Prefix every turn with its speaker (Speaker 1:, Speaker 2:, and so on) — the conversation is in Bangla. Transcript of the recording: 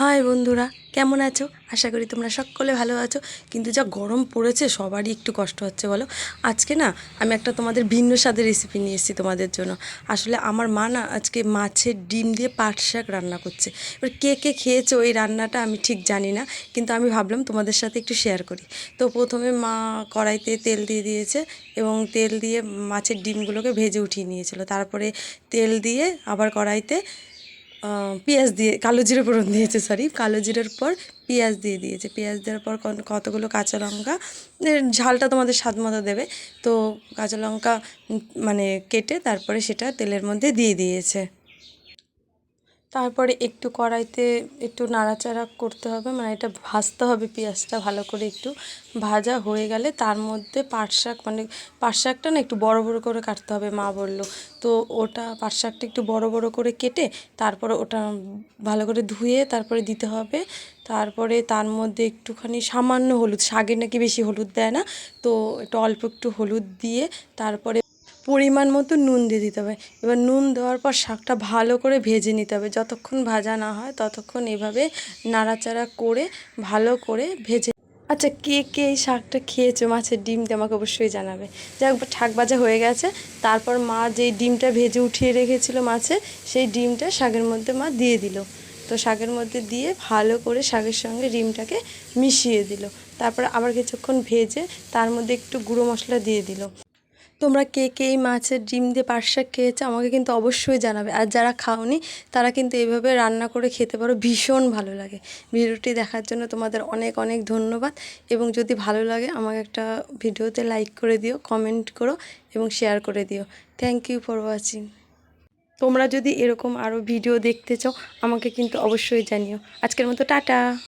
Speaker 1: হাই বন্ধুরা, কেমন আছো? আশা করি তোমরা সকলে ভালো আছো। কিন্তু যা গরম পড়েছে, সবারই একটু কষ্ট হচ্ছে, বলো? আজকে না, আমি একটা তোমাদের ভিন্ন স্বাদের রেসিপি নিয়ে এসেছি তোমাদের জন্য। আসলে আমার মা না, আজকে মাছের ডিম দিয়ে পাট শাক রান্না করছে। এবার কে কে খেয়েছো এই রান্নাটা আমি ঠিক জানি না, কিন্তু আমি ভাবলাম তোমাদের সাথে একটু শেয়ার করি। তো প্রথমে মা কড়াইতে তেল দিয়ে দিয়েছে এবং তেল দিয়ে মাছের ডিমগুলোকে ভেজে উঠিয়ে নিয়েছিল। তারপরে তেল দিয়ে আবার কড়াইতে পেঁয়াজ দিয়ে, কালো জিরে ফোড়ন দিয়েছে সরি কালো জিরের পর পেঁয়াজ দিয়ে দিয়েছে। পেঁয়াজ দেওয়ার পর কতগুলো কাঁচা লঙ্কা? ঝালটা তোমাদের স্বাদ মতো দেবে। তো কাঁচা লঙ্কা মানে কেটে তারপরে সেটা তেলের মধ্যে দিয়ে দিয়েছে। তারপরে একটু কড়াইতে একটু নাড়াচাড়া করতে হবে মানে এটা ভাজতে হবে পেঁয়াজটা ভালো করে একটু। ভাজা হয়ে গেলে তার মধ্যে পাট শাক মানে পাট শাকটা না একটু বড় বড় করে কাটতে হবে, মা বলল। তো ওটা পাট শাকটা একটু বড় বড় করে কেটে তারপরে ওটা ভালো করে ধুয়ে তারপরে দিতে হবে। তারপরে তার মধ্যে একটুখানি সামান্য হলুদ শাকে নাকি বেশি হলুদ দেয় না, তো একটু অল্প একটু হলুদ দিয়ে তারপরে পরিমাণ মতো নুন দিয়ে দিতে হবে। এবার নুন দেওয়ার পর শাকটা ভালো করে ভেজে নিতে হবে। যতক্ষণ ভাজা না হয় ততক্ষণ এভাবে নাড়াচাড়া করে, ভালো করে ভেজে আচ্ছা কে কে এই শাকটা খেয়েছো? মাছের ডিম আমাকে অবশ্যই জানাবে। যাক শাক ভাজা হয়ে গেছে। তারপর মা যেই ডিমটা ভেজে উঠিয়ে রেখেছিল মাছে, সেই ডিমটা শাকের মধ্যে মা দিয়ে দিল। তো শাকের মধ্যে দিয়ে ভালো করে শাকের সঙ্গে ডিমটাকে মিশিয়ে দিল। তারপরে আবার কিছুক্ষণ ভেজে তার মধ্যে একটু গুঁড়ো মশলা দিয়ে দিল। তোমরা কে কে এই মাছের ডিম দিয়ে পাট শাক খেয়েছো আমাকে কিন্তু অবশ্যই জানাবে। আর যারা খাওনি, তারা কিন্তু এইভাবে রান্না করে খেতে পারো, ভীষণ ভালো লাগে। ভিডিওটি দেখার জন্য তোমাদের অনেক অনেক ধন্যবাদ। এবং যদি ভালো লাগে, আমাকে একটা ভিডিওতে লাইক করে দিও কমেন্ট করো এবং শেয়ার করে দিও। থ্যাংক ইউ ফর ওয়াচিং তোমরা যদি এরকম আরও ভিডিও দেখতে চাও, আমাকে কিন্তু অবশ্যই জানিও। আজকের মতো টাটা।